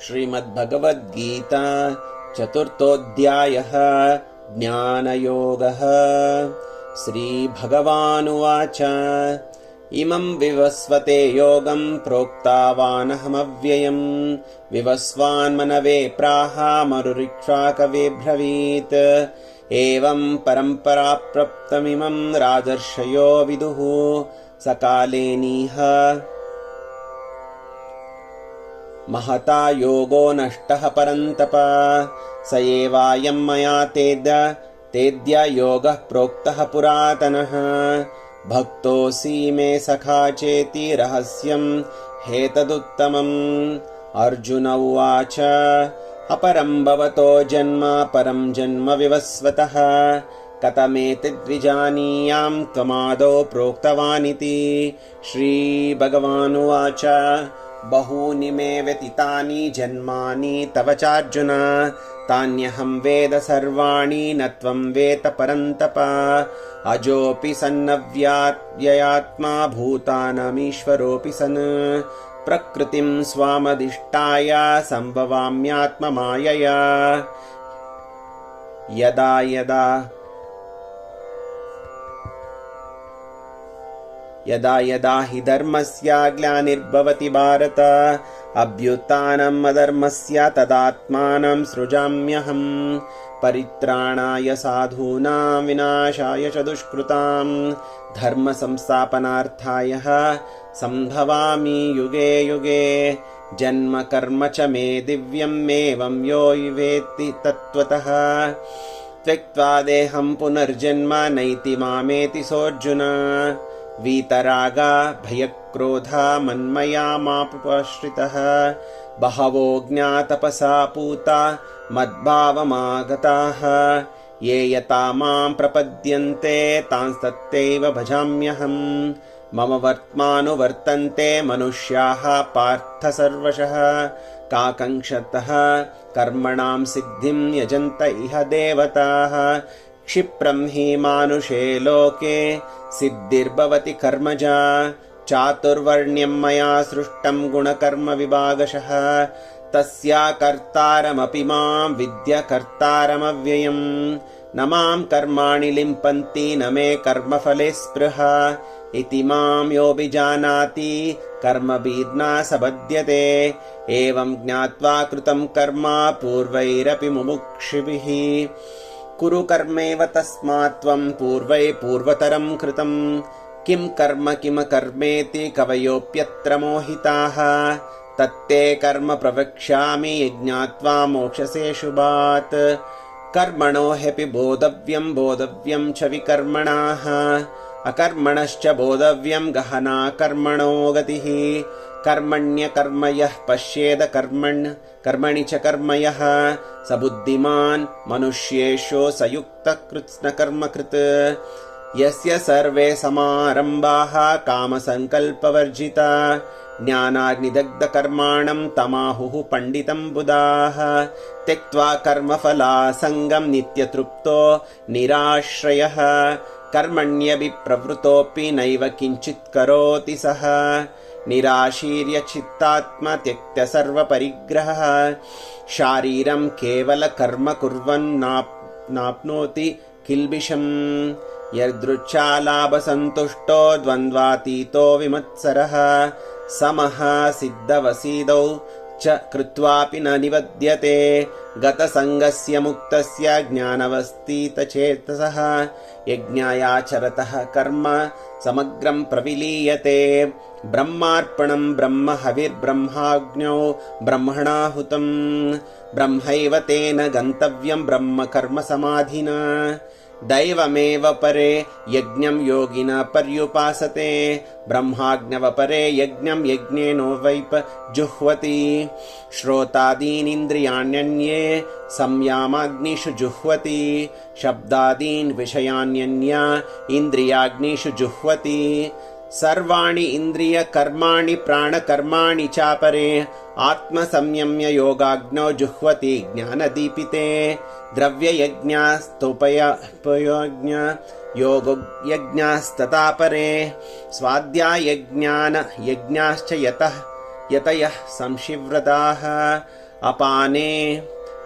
श्रीमद्भगवद्गीता चतुर्थोऽध्यायः ज्ञानयोगः। श्रीभगवानुवाच। इमम् विवस्वते योगम् प्रोक्तावानहमव्ययम्। विवस्वान्मनवे प्राहामरुरिक्ष्वाकवे ब्रवीत्। एवम् परम्पराप्रप्तमिमम् राजर्षयो विदुः। सकालेनीह महता योगो नष्टः परन्तप। स एवायम् मया तेद्य योगः प्रोक्तः पुरातनः। भक्तोऽसि मे सखा चेति रहस्यम् हेतदुत्तमम्। अर्जुन उवाच अपरम् भवतो जन्म परम् जन्म विवस्वतः। कथमेतद्विजानीयाम् त्वमादौ प्रोक्तवानिति। श्रीभगवानुवाच बहूनि मे व्यतीतानि जन्मानि तव चार्जुन। तान्यहम् वेद सर्वाणि न त्वम् वेत परन्तप। अजोऽपि सन्नव्यात्मा भूतानमीश्वरोऽपि सन्। प्रकृतिम् स्वामदिष्टाय सम्भवाम्यात्ममायया। यदा यदा यदा यदा हि धर्मस्य ग्लानिर्भवति भारत अभ्युत्थानम् अधर्मस्य तदात्मानम् सृजाम्यहम् परित्राणाय साधूनाम् विनाशाय च दुष्कृताम् धर्मसंस्थापनार्थाय सम्भवामि युगे युगे जन्म कर्म च मे दिव्यम् यो वेत्ति तत्त्वतः। त्यक्त्वा देहम् पुनर्जन्म नैति मामेति सोऽर्जुन वीतरागा भयक्रोधा मन्मया मापुपश्रितः। बहवो ज्ञातपसा पूता मद्भावमागताः। ये यता माम् प्रपद्यन्ते तांस्तत्तेव भजाम्यहम्। मम वर्त्मानुवर्तन्ते मनुष्याः पार्थ सर्वशः। काकङ्क्षतः कर्मणाम् सिद्धिम् यजन्त इह देवताः क्षिप्रम् हि मानुषे लोके सिद्धिर्भवति कर्मजा चातुर्वर्ण्यम् मया सृष्टम् गुणकर्मविभागशः तस्या कर्तारमपि माम् विद्य कर्तारमव्ययम् न माम् कर्माणि लिम्पन्ति न मे कर्मफले स्पृहा इति माम् योऽभिजानाति कर्मभिर्ना स बध्यते एवम् ज्ञात्वा कृतम् कर्म पूर्वैरपि मुमुक्षिभिः कुरु कर्मेव तस्मात् त्वम् पूर्वै पूर्वतरम् कृतम्। किम् कर्म किमकर्मेति कवयोऽप्यत्र मोहिताः। तत्ते कर्म प्रवक्ष्यामि यज्ञात्वा मोक्षसे शुभात्। कर्मणो ह्यपि बोधव्यम् बोधव्यम् च विकर्मणाः। अकर्मणश्च बोधव्यम् गहना कर्मणो गतिः कर्मण्यकर्म यः पश्येद कर्मण् कर्मणि च कर्म यः स बुद्धिमान् मनुष्येषु स युक्तकृत्स्नकर्मकृत् यस्य सर्वे समारम्भाः कामसङ्कल्पवर्जिता। ज्ञानाग्निदग्धकर्माणम् तमाहुः पण्डितम् बुधाः। त्यक्त्वा कर्मफलासङ्गम् नित्यतृप्तो निराश्रयः। कर्मण्यभिप्रवृतोऽपि नैव किञ्चित् करोति सः निराशीर्यचित्तात्म त्यक्त्य सर्वपरिग्रहः शारीरम् केवलकर्म कुर्वन्नाप्नोति किल्बिषम् यदृच्छालाभसन्तुष्टो द्वन्द्वातीतो विमत्सरः समः सिद्धवसीदौ च कृत्वापि न निवद्यते गतसङ्गस्य मुक्तस्य ज्ञानवस्थितचेतसः यज्ञायाचरतः कर्म समग्रम् प्रविलीयते ब्रह्मार्पणम् ब्रह्म हविर्ब्रह्माग्न्यौ ब्रह्मणाहुतम् ब्रह्मैव तेन गन्तव्यम् దైవమేవ పరే యజ్ఞం యోగిన పర్యుపాసతే. బ్రహ్మాజ్ఞవ పరే యజ్ఞం యజ్ఞేనో వైప్ జుహ్వతి. శ్రోతాదీనింద్రియాణ్యన్యే సంయామాగ్నిషు జుహ్వతి. శబ్దాదీన్ విషయాన్యన్య ఇంద్రియాగ్నిషు జుహ్వతి. సర్వాణి ఇంద్రియ కర్మాణి ప్రాణకర్మాణి చాపరే ఆత్మసంయమ్య యోగాగ్నో జుహ్వతి జ్ఞానదీపితే ద్రవ్యయజ్ఞాస్తుపయోజ్ఞ యోగయజ్ఞాస్తాపరే స్వాధ్యాయజ్ఞాన యజ్ఞాశ్చ యత యతయ సంశివ్రతా అపానే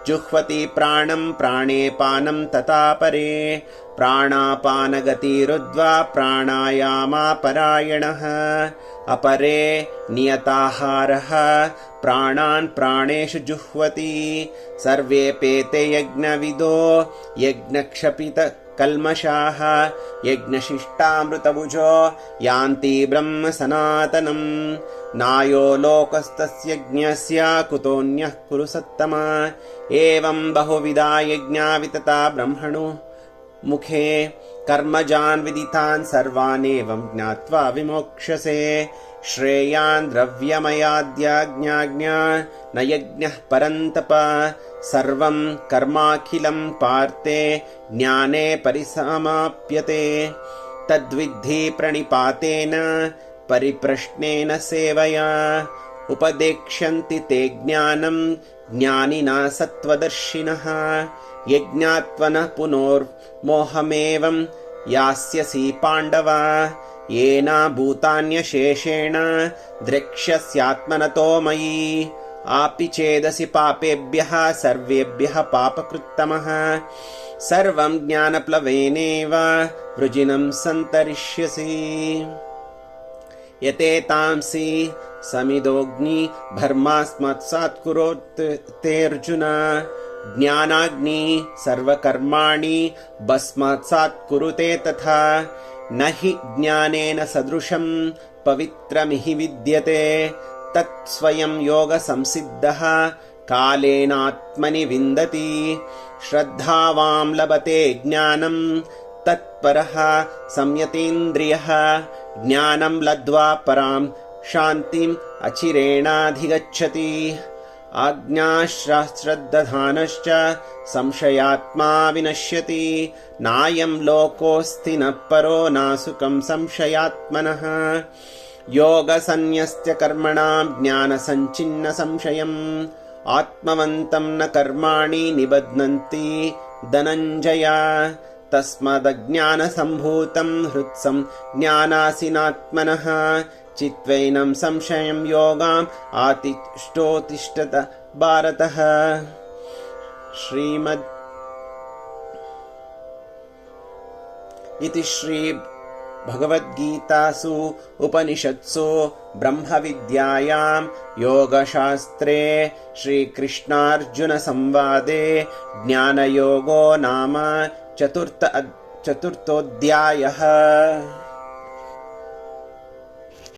జుహ్వతి ప్రాణం ప్రాణే పానం తతాపరే प्राणापानगतिरुद्वा प्राणायामापरायणः। अपरे नियताहारः प्राणान् प्राणेषु जुह्वति। सर्वेऽपेते यज्ञविदो यज्ञक्षपितकल्मषाः। यज्ञशिष्टामृतभुजो यान्ति ब्रह्म सनातनम् नायो लोकस्तस्य यज्ञस्य कुतोऽन्यः कुरु सत्तमा। एवम् बहुविधा यज्ञा वितता ब्रह्मणो मुखे कर्मजान् विदितान् सर्वानेवम् ज्ञात्वा विमोक्ष्यसे। श्रेयान् द्रव्यमयाद्याज्ञाज्ञा न यज्ञः परन्तप। सर्वम् कर्माखिलम् पार्ते ज्ञाने परिसमाप्यते। तद्विद्धि प्रणिपातेन परिप्रश्नेन सेवया ఉపదేక్ష్యంతి తే జ్ఞానం జ్ఞానినా సత్వదర్శిన యజ్ఞాత్వన పునోర్మోహమేవం యాస్యసి పాండవ ఏనా భూతాన్యశేషేణ ద్రక్ష్యస్యాత్మనతో మయి ఆపి చేదసి పాపేభ్య సర్వేభ్య పాపకృత్తమ సర్వం జ్ఞానప్లవేనేవ వృజినం సంతరిష్యసి. यतेतांसि समिदोऽग्नि भर्मास्मत्सात्कुरोतेऽर्जुन ज्ञानाग्नि सर्वकर्माणि भस्मात्सात् कुरुते तथा। न हि ज्ञानेन सदृशम् पवित्रमिहि विद्यते। तत् स्वयम् योगसंसिद्धः कालेनात्मनि विन्दति। श्रद्धावाम् लभते ज्ञानम् तत्परः संयतेन्द्रियः ज्ञानम् लब्ध्वा पराम् शान्तिम् अचिरेणाधिगच्छति आज्ञाश्रद्दधानश्च संशयात्मा विनश्यति नायम् लोकोऽस्ति न परो नासुकम् संशयात्मनः योगसन्न्यस्य कर्मणाम् ज्ञानसञ्चिन्न संशयम् आत्मवन्तम् न कर्माणि निबध्नन्ति धनञ्जय तस्मादज्ञानसम्भूतम् हृत्सम् ज्ञानासिनात्मनः योगाम् आतिष्ठोतिष्ठत भारतः। श्रीमद् इति श्रीभगवद्गीतासु उपनिषत्सु ब्रह्मविद्यायाम् योगशास्त्रे श्रीकृष्णार्जुनसंवादे ज्ञानयोगो नाम चतुर्थ चतुर्थोऽध्यायः